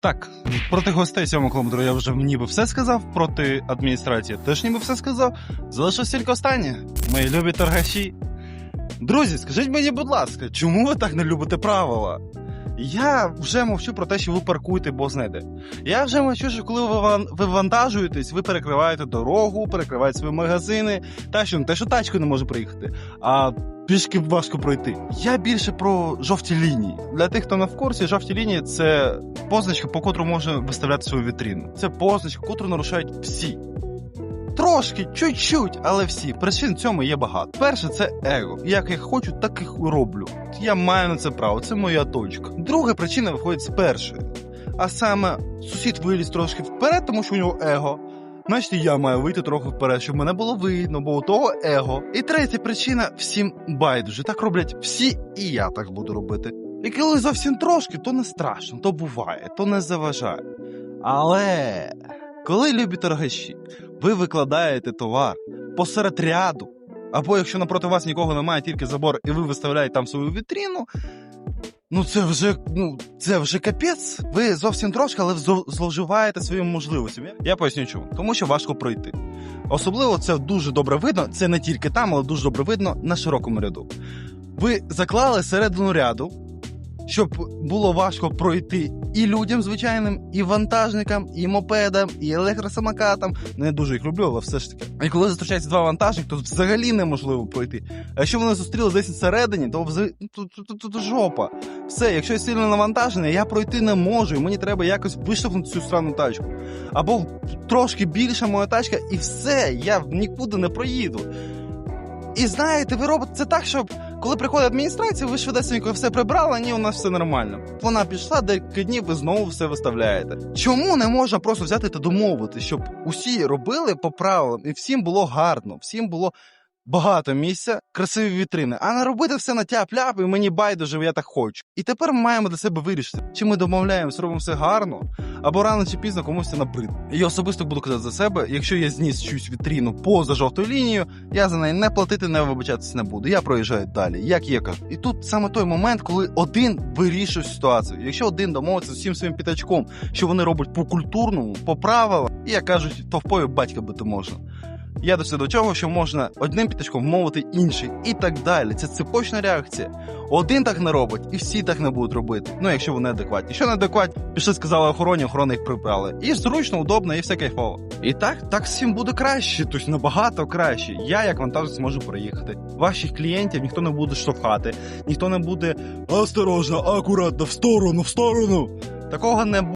Так, проти гостей сьомого кілометру я вже ніби все сказав, проти адміністрації теж ніби все сказав. Залишилось тільки останнє. Мої любі торгаші. Друзі, скажіть мені, будь ласка, чому ви так не любите правила? Я вже мовчу про те, що ви паркуєте, бо знаєте. Я вже мовчу, що коли ви ван- ви перекриваєте дорогу, перекриваєте свої магазини, та що не те, що тачкою не може приїхати, а пішки важко пройти. Я більше про жовті лінії. Для тих, хто не в курсі, жовті лінії це позначка, по котру можна виставляти свою вітрину. Це позначка, котру нарушають всі. Трошки, чуть-чуть, але всі. Причин цьому є багато. Перше, це его. Як я хочу, так і роблю. Я маю на це право, це моя точка. Друга причина виходить з першої. А саме, сусід виліз трошки вперед, тому що у нього его. Значить, я маю вийти трохи вперед, щоб мене було видно, бо у того его. І третя причина всім байдуже. Так роблять всі, і я так буду робити. І коли зовсім трошки, то не страшно, то буває, то не заважає. Але коли любі торгаші, ви викладаєте товар посеред ряду, або якщо напроти вас нікого немає, тільки забор, і ви виставляєте там свою вітрину. Ну це вже ну це вже капець. Ви зовсім трошки, але зловживаєте своїми можливостями. Я поясню чому. Тому що важко пройти. Особливо це дуже добре видно. Це не тільки там, але дуже добре видно на широкому ряду. Ви заклали середину ряду, щоб було важко пройти і людям звичайним, і вантажникам, і мопедам, і електросамокатам. Не дуже їх люблю, але все ж таки. І коли зустрічається два вантажники, то взагалі неможливо пройти. А якщо вони зустріли десь всередині, то взагалі ну, тут жопа. Все, якщо я сильно навантажений, я пройти не можу, і мені треба якось виштовхнути цю странну тачку. Або трошки більша моя тачка, і все, я нікуди не проїду. І знаєте, ви робите це так, щоб коли приходить адміністрація, ви швидесенько все прибрали, ні, у нас все нормально. Вона пішла декілька днів, ви знову все виставляєте. Чому не можна просто взяти та домовити, щоб усі робили по правилам, і всім було гарно, всім було багато місця, красиві вітрини, а не робити все на тяп-ляп, і мені байдуже, я так хочу. І тепер ми маємо для себе вирішити, чи ми домовляємося, робимо все гарно, або рано чи пізно комусь це набрид. І я особисто буду казати за себе, якщо я зніс чусь вітріну поза жовтою лінією, я за неї не платити, не вибачатися не буду. Я проїжджаю далі, як є кажу. І тут саме той момент, коли один вирішує ситуацію. Якщо один домовиться з усім своїм п'ятачком, що вони роблять по культурному, по правилам, і як кажуть, то в пою батька бити можна. Я досі до чого, що можна одним п'ятачком вмовити інший і так далі. Це цепочна реакція. Один так не робить, і всі так не будуть робити. Ну, якщо вони адекватні. Що не адекватні, пішли, сказали охороні, охорони їх прибрали. І зручно, удобно, і все кайфово. І так, так всім буде краще, тобто набагато краще. Я, як вантажець, можу проїхати. Ваших клієнтів ніхто не буде штовхати, ніхто не буде осторожно, акуратно, в сторону, в сторону. Такого не буде.